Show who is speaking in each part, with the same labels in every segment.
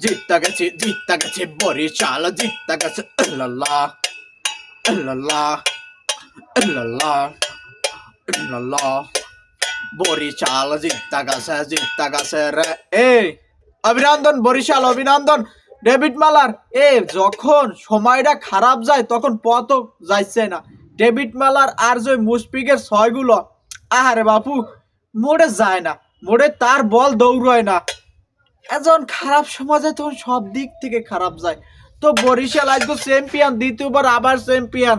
Speaker 1: জিততে গেছে জিততে গেছে বরিশাল জিততে গেছে আল্লাহ আল্লাহ আল্লাহ আল্লাহ বরিশাল জিততে গেছে জিততে গেছে রে। এই, অভিনন্দন বরিশাল অভিনন্দন। ডেভিড মালার, এ, যখন সময়টা খারাপ যায়, তখন পথও যাচ্ছে না। ডেভিড মালার আর যে মুশফিকের ছয়গুলো, আহারে বাপু, মোড়ে যায় না, মোড়ে তার বল দৌড়য় না। এখন খারাপ সমাজে তখন সব দিক থেকে খারাপ যায়। তো বরিশাল আজকে চ্যাম্পিয়ন দ্বিতীয়বার আবার চ্যাম্পিয়ন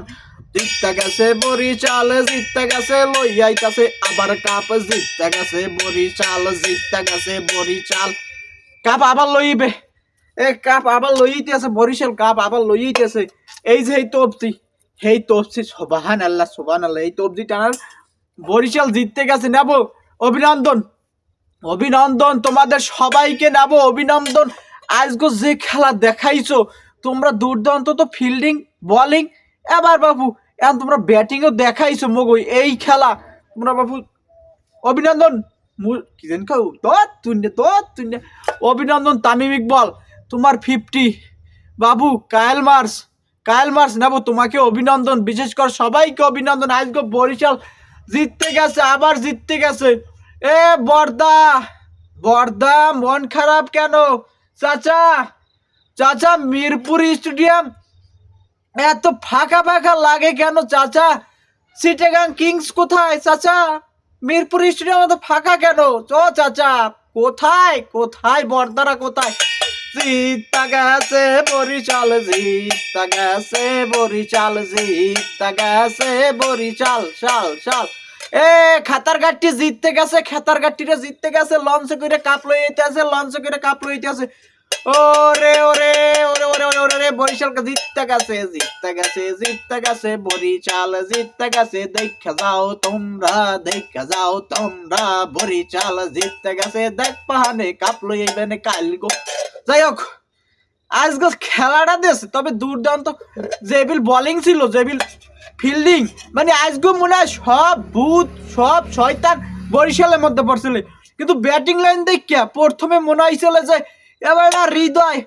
Speaker 1: জিততে গেছে বরিশাল, জিততে গেছে লইয়াইতাছে আবার কাপ জিততে গেছে বরিশাল, জিততে গেছে বরিশাল। কাপ আবার লইবে। এ কাপ আবার লইতেছে, বরিশাল কাপ আবার লইতেছে। এই যে এই তবজি এই তবজি সোবাহান আল্লাহ সোবাহান আল্লাহ এই তবজি টানার। বরিশাল জিততে গেছে, নেব। অভিনন্দন। অভিনন্দন, তোমাদের সবাইকে নেব অভিনন্দন। আজকে যে খেলা দেখাইছো, তোমরা দুর্দান্ত তো ফিল্ডিং বলিং এবার বাবু, এখন তোমরা ব্যাটিংও দেখাইছো মগই এই খেলা। তোমরা বাবু, অভিনন্দন। কি জানি কাউ তোর তুন্নে তোর তুন্নে অভিনন্দন, তামিম ইকবল, তোমার ফিফটি বাবু, কায়েল মার্স কায়েল মার্স নেব তোমাকে অভিনন্দন। বিশেষ করে সবাইকে অভিনন্দন। আজকে বরিশাল জিততে গেছে, আবার জিততে গেছে। এ বর্দা বর্দা, মন খারাপ কেন? চাচা চাচা, মিরপুর স্টেডিয়াম এত ফাঁকা ফাঁকা লাগে কেন চাচা? সিটেগাং কিংস কোথায় চাচা? মিরপুর স্টেডিয়াম এত ফাঁকা কেন? চ চাচা, কোথায়? কোথায় বর্দারা কোথায়? জিতা গেছে বরিশাল, জিতা গেছে বরিশাল, জিতা গেছে বরিশাল, শাল শাল। এ, খাতার জিততে গেছে, খাতার জিততে গেছে, লঞ্চে করে কাপ লইতে আছে, লঞ্চে করে কাপ লইতে আছে। ওরে ওরে ওরে ওরে ওরে ওরে বরিশালকে জিততে গেছে জিততে গেছে জিততে গেছে, বরিশাল জিততে গেছে, দেখা যাও তোমরা, দেখা যাও তোমরা, বরিশাল জিততে গেছে, দেখ পাহানে কাপ লইবেন কাল গো। যাই হোক আজকে খেলাটা দিয়েছে তবে দুর্দান্ত জেবিল বোলিং ছিল জেবিল ফিল্ডিং। মানে আজকে মনে হয় সব ভূত, সব শয়তান বরিশালের মধ্যে পড়ছিল। কিন্তু ব্যাটিং লাইন দেখিয়া প্রথমে মনে হয়েছিল যে, এবার হৃদয়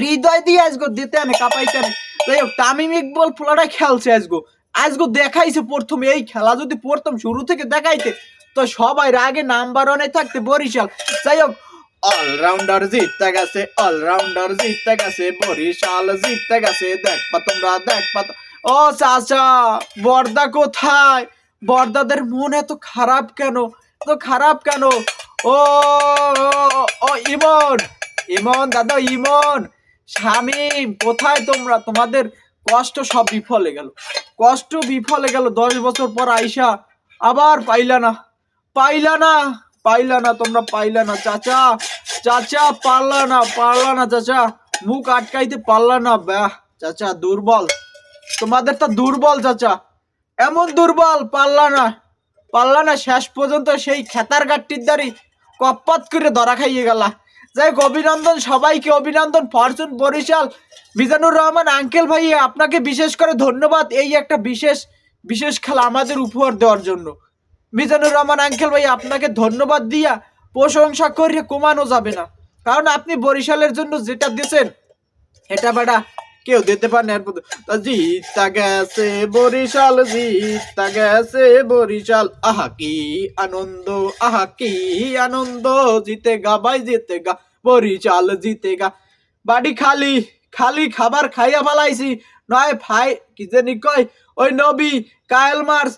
Speaker 1: হৃদয় দিয়ে আজগো দিতে আনে, কাপাইতে আনে। যাই হোক, তামিম ইকবল পোলাটা খেলছে আজগো। আজগো দেখাইছে প্রথমে, এই খেলা যদি প্রথম শুরু থেকে দেখাইতে, তো সবাই আগে নাম্বার ওয়ানে থাকতে বরিশাল। যাই হোক অলরাউন্ডার জিততে গেছে অলরাউন্ডার জিততে গেছে, বরিশাল জিততে গেছে। দেখবা তোমরা দেখবা ও চাচা, বর্দা কোথায়? বর্দাদের মন এত খারাপ কেন? এত খারাপ কেন? ও, ও- ইমন ইমন দাদা, ইমন। শামিম, কোথায় তোমরা? তোমাদের কষ্ট সব বিফলে গেল। কষ্ট বিফলে গেল দশ বছর পর আইসা আবার পাইলা না। পাইলা না পাইলা না, তোমরা পাইলা না। চাচা চাচা, পারলা না পারলা না, চাচা। মুখ আটকাইতে পারলা না। ব্যাহ চাচা, দুর্বল। তোমাদের তো দুর্বল, চাচা। এমন দুর্বল পারলা না পারলা না শেষ পর্যন্ত সেই খেতার গাট্টির দাঁড়ি কপ্পাত করে ধরা খাইয়ে গেলা। যাই অভিনন্দন সবাইকে, অভিনন্দন ফরচুন বরিশাল। মিজানুর রহমান, আঙ্কেল ভাই, আপনাকে বিশেষ করে ধন্যবাদ এই একটা বিশেষ বিশেষ খেলা আমাদের উপহার দেওয়ার জন্য। মিজানুর রহমান, আঙ্কেল ভাই, আপনাকে ধন্যবাদ দিয়া প্রশংসা করে কমানো যাবে না। কারণ আপনি বরিশালের জন্য যেটা দিয়েছেন, এটা বেটা কেউ দিতে পারে এর জিতা গেছে বরিশাল জিতা গেছে বরিশাল। আহা কি আনন্দ, আহা কি আনন্দ। জিতে গা ভাই, জিতে গা বরিশাল, জিতে গা। বাড়ি খালি খালি খাবার খাইয়া ফেলাইছি। নয় ভাই, কি জানি কয়, ওই নবী কায়েল মার্স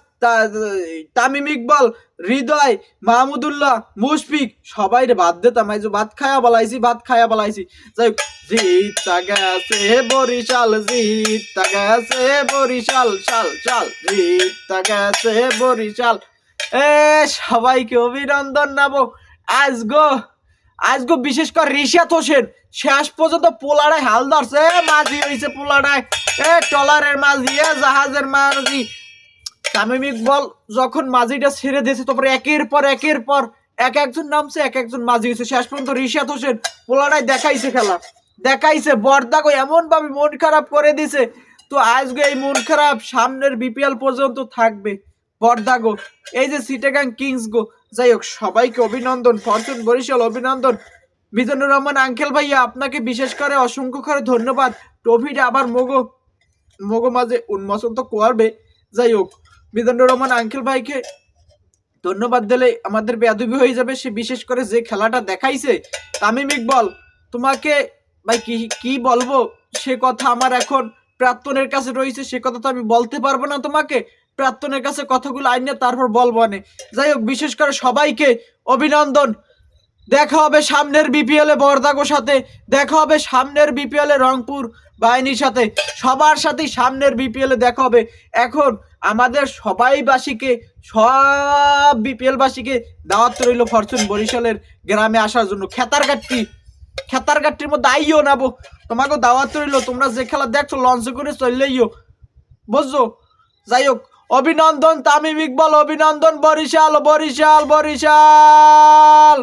Speaker 1: তামিম ইকবল, হৃদয় মাহমুদুল্লাহ মুশফিক সবাই রে বাদ দিতাম। এই যে ভাত খায়া বলাইছি, ভাত খায়া বলাইছি। যাই জিতা গেছে বরিশাল, জিতা গেছে বরিশাল, শাল শাল। জিতা গেছে বরিশাল। এ, সবাইকে অভিনন্দন নাবো আজগো আজগো বিশেষ করে রিশাত হোসেন, শেষ পর্যন্ত পোলাড়ায় হাল ধরছে। মাঝি হইছে পোলাড়ায়। এ টলারের মাঝি, এ, জাহাজের মাঝি। তামিম ইকবল যখন মাঝিটা ছেড়ে দিয়েছে, তারপরে একের পর একের পর এক একজন নামছে, এক একজন মাঝি হয়েছে। শেষ পর্যন্ত রিশাদ হোসেন পোলারায় দেখাইছে খেলা। দেখাইছে বর্দাগো এমন ভাবে মন খারাপ করে দিছে। তো আজকে এই মন খারাপ সামনের বিপিএল পর্যন্ত থাকবে। বর্দাগো এই যে সিটেগাং কিংস গো, যাই হোক, সবাইকে অভিনন্দন, ফরচুন বরিশাল অভিনন্দন।
Speaker 2: মিজানুর রহমান, আঙ্কেল ভাইয়া, আপনাকে বিশেষ করে অসংখ্য করে ধন্যবাদ। ট্রফিটা আবার মগো মগো মাঝে উন্মোচন তো করবে। যাই হোক মিজানুর রহমান আঙ্কেল ভাইকে ধন্যবাদ দিলে আমাদের বেয়াদবি হয়ে যাবে। সে বিশেষ করে যে খেলাটা দেখাইছে, তামিম ইকবল, তোমাকে ভাই কি কি বলব? সে কথা আমার এখন প্রাক্তনের কাছে রয়েছে, সে কথা তো আমি বলতে পারব না তোমাকে। প্রাক্তনের কাছে কথাগুলো আইনে তারপর বলব নে যাই হোক, বিশেষ করে সবাইকে অভিনন্দন। দেখা হবে সামনের বিপিএল বরদাগোর সাথে, দেখা হবে সামনের বিপিএল রংপুর বাহিনীর সাথে। সবার সাথেই সামনের বিপিএল দেখা হবে। এখন আমাদের সবাইবাসীকে, সব বিপিএল বাসীকে দাওয়াত রইল ফরচুন বরিশালের গ্রামে আসার জন্য। খেতার গাট্টি খেতার গাট্টির মধ্যে আইও নাবো তোমাকে দাওয়াত রইল, তোমরা যে খেলা দেখছ, লঞ্চ করে চললেইও বুঝছ? যাই হোক, অভিনন্দন তামিম ইকবল, অভিনন্দন বরিশাল বরিশাল বরিশাল!